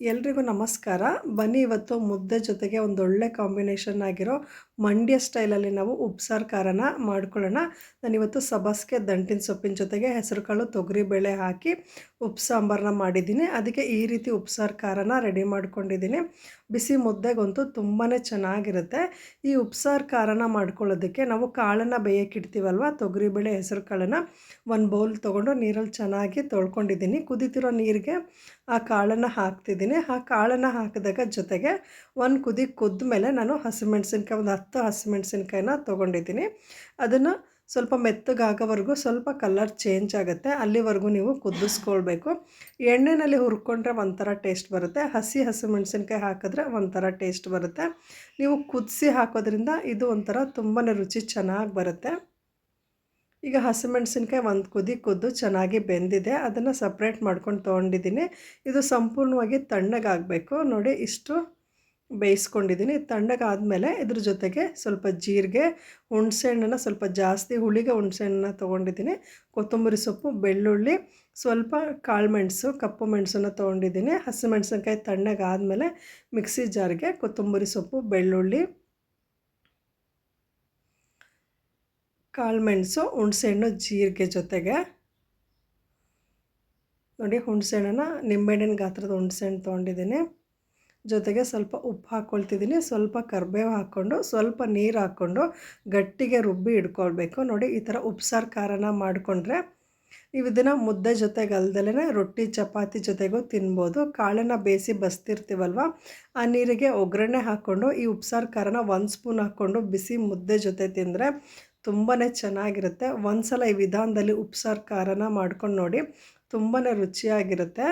ಎಲ್ರಿಗೂ ನಮಸ್ಕಾರ. ಬನ್ನಿ ಇವತ್ತು ಮುದ್ದೆ ಜೊತೆಗೆ ಒಂದು ಒಳ್ಳೆ ಕಾಂಬಿನೇಷನ್ ಆಗಿರೋ ಮಂಡ್ಯ ಸ್ಟೈಲಲ್ಲಿ ನಾವು ಉಪ್ಸಾರು ಖಾರನ ಮಾಡ್ಕೊಳ್ಳೋಣ. ನಾನು ಇವತ್ತು ಸಬಸ್ಗೆ ದಂಟಿನ ಸೊಪ್ಪಿನ ಜೊತೆಗೆ ಹೆಸರುಕಾಳು ತೊಗರಿಬೇಳೆ ಹಾಕಿ ಉಪ್ಪು ಸಾಂಬಾರನ್ನ ಮಾಡಿದ್ದೀನಿ. ಅದಕ್ಕೆ ಈ ರೀತಿ ಉಪ್ಸಾರು ಖಾರನ ರೆಡಿ ಮಾಡ್ಕೊಂಡಿದ್ದೀನಿ. ಬಿಸಿ ಮುದ್ದೆಗಂತೂ ತುಂಬಾ ಚೆನ್ನಾಗಿರುತ್ತೆ. ಈ ಉಪ್ಸಾರು ಖಾರನ ಮಾಡ್ಕೊಳ್ಳೋದಕ್ಕೆ ನಾವು ಕಾಳನ್ನು ಬೇಯಕ್ಕಿಡ್ತೀವಲ್ವ ತೊಗರಿಬೇಳೆ ಹೆಸರು ಕಾಳನ್ನು ಒಂದು ಬೌಲ್ ತೊಗೊಂಡು ನೀರಲ್ಲಿ ಚೆನ್ನಾಗಿ ತೊಳ್ಕೊಂಡಿದ್ದೀನಿ. ಕುದಿತಿರೋ ನೀರಿಗೆ ಆ ಕಾಳನ್ನು ಹಾಕ್ತಿದ್ದೀನಿ. ಆ ಕಾಳನ್ನು ಹಾಕಿದಾಗ ಜೊತೆಗೆ ಒಂದು ಕುದಿ ಕುದ್ದ ಮೇಲೆ ನಾನು ಹಸಿಮೆಣ್ಸಿನ್ಕಾಯಿ, ಒಂದು ಹತ್ತು ಹಸಿಮೆಣ್ಸಿನ್ಕಾಯಿನ ತೊಗೊಂಡಿದ್ದೀನಿ. ಅದನ್ನು ಸ್ವಲ್ಪ ಮೆತ್ತಗಾಗೋವರೆಗೂ ಸ್ವಲ್ಪ ಕಲರ್ ಚೇಂಜ್ ಆಗುತ್ತೆ. ಅಲ್ಲಿವರೆಗೂ ನೀವು ಕುದಿಸ್ಕೊಳ್ಬೇಕು. ಎಣ್ಣೆಯಲ್ಲಿ ಹುರ್ಕೊಂಡ್ರೆ ಒಂಥರ ಟೇಸ್ಟ್ ಬರುತ್ತೆ. ಹಸಿ ಹಸಿಮೆಣ್ಸಿನ್ಕಾಯಿ ಹಾಕಿದ್ರೆ ಒಂಥರ ಟೇಸ್ಟ್ ಬರುತ್ತೆ. ನೀವು ಕುದಿಸಿ ಹಾಕೋದ್ರಿಂದ ಇದು ಒಂಥರ ತುಂಬಾ ರುಚಿ ಚೆನ್ನಾಗಿ ಬರುತ್ತೆ. ಈಗ ಹಸಿಮೆಣ್ಸಿನ್ಕಾಯಿ ಒಂದು ಕುದಿ ಕುದ್ದು ಚೆನ್ನಾಗಿ ಬೆಂದಿದೆ. ಅದನ್ನು ಸಪ್ರೇಟ್ ಮಾಡ್ಕೊಂಡು ತೊಗೊಂಡಿದ್ದೀನಿ ಇದು ಸಂಪೂರ್ಣವಾಗಿ ತಣ್ಣಗಾಗಬೇಕು. ನೋಡಿ, ಇಷ್ಟು ಬೇಯಿಸ್ಕೊಂಡಿದ್ದೀನಿ ತಣ್ಣಗಾದಮೇಲೆ ಇದ್ರ ಜೊತೆಗೆ ಸ್ವಲ್ಪ ಜೀರಿಗೆ, ಹುಣಸೆಹಣ್ಣನ್ನು ಸ್ವಲ್ಪ ಜಾಸ್ತಿ ಹುಳಿಗೆ ಹುಣಸೆಹಣ್ಣನ್ನ ತೊಗೊಂಡಿದ್ದೀನಿ ಕೊತ್ತಂಬರಿ ಸೊಪ್ಪು, ಬೆಳ್ಳುಳ್ಳಿ, ಸ್ವಲ್ಪ ಕಾಳು ಮೆಣಸು ಕಪ್ಪು ಮೆಣಸನ್ನು ತೊಗೊಂಡಿದ್ದೀನಿ ಹಸಿಮೆಣಸಿನ್ಕಾಯಿ ತಣ್ಣಗಾದಮೇಲೆ ಮಿಕ್ಸಿ ಜಾರ್ಗೆ ಕೊತ್ತಂಬರಿ ಸೊಪ್ಪು, ಬೆಳ್ಳುಳ್ಳಿ ಕಾಳು ಮೆಣಸು, ಹುಣಸೆಹಣ್ಣು, ಜೀರಿಗೆ ಜೊತೆಗೆ. ನೋಡಿ, ಹುಣಸೆಹಣ್ಣನ್ನು ನಿಂಬೆಹಣ್ಣಿನ ಗಾತ್ರದ ಹುಣಸೆಹಣ್ಣು ತೊಗೊಂಡಿದ್ದೀನಿ. ಜೊತೆಗೆ ಸ್ವಲ್ಪ ಉಪ್ಪು ಹಾಕ್ಕೊಳ್ತಿದ್ದೀನಿ ಸ್ವಲ್ಪ ಕರ್ಬೇವು ಹಾಕ್ಕೊಂಡು, ಸ್ವಲ್ಪ ನೀರು ಹಾಕ್ಕೊಂಡು ಗಟ್ಟಿಗೆ ರುಬ್ಬಿ ಇಡ್ಕೊಳ್ಬೇಕು ನೋಡಿ, ಈ ಥರ ಉಪ್ಸಾರು ಖಾರನ ಮಾಡಿಕೊಂಡ್ರೆ ನೀವು ಇದನ್ನು ಮುದ್ದೆ ಜೊತೆಗೆ ಅಲ್ದಲೇ ರೊಟ್ಟಿ, ಚಪಾತಿ ಜೊತೆಗೂ ತಿನ್ಬೋದು. ಕಾಳನ್ನು ಬೇಯಿಸಿ ಬಸ್ತಿರ್ತೀವಲ್ವ, ಆ ನೀರಿಗೆ ಒಗ್ಗರಣೆ ಹಾಕ್ಕೊಂಡು ಈ ಉಪ್ಸಾರು ಖಾರನ ಒಂದು ಸ್ಪೂನ್ ಹಾಕ್ಕೊಂಡು ಬಿಸಿ ಮುದ್ದೆ ಜೊತೆ ತಿಂದರೆ ತುಂಬಾ ಚೆನ್ನಾಗಿರುತ್ತೆ. ಒಂದು ಸಲ ಈ ವಿಧಾನದಲ್ಲಿ ಉಪ್ಸಾರು ಖಾರನ ಮಾಡ್ಕೊಂಡು ನೋಡಿ ತುಂಬಾ ರುಚಿಯಾಗಿರುತ್ತೆ.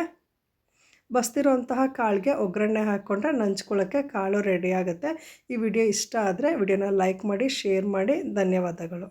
ಬಸ್ತಿರೋಂತಹ ಕಾಳಿಗೆ ಒಗ್ಗರಣೆ ಹಾಕ್ಕೊಂಡ್ರೆ ನಂಚ್ಕೊಳ್ಳೋಕ್ಕೆ ಕಾಳು ರೆಡಿ ಆಗುತ್ತೆ. ಈ ವಿಡಿಯೋ ಇಷ್ಟ ಆದರೆ ವಿಡಿಯೋನ ಲೈಕ್ ಮಾಡಿ ಶೇರ್ ಮಾಡಿ. ಧನ್ಯವಾದಗಳು.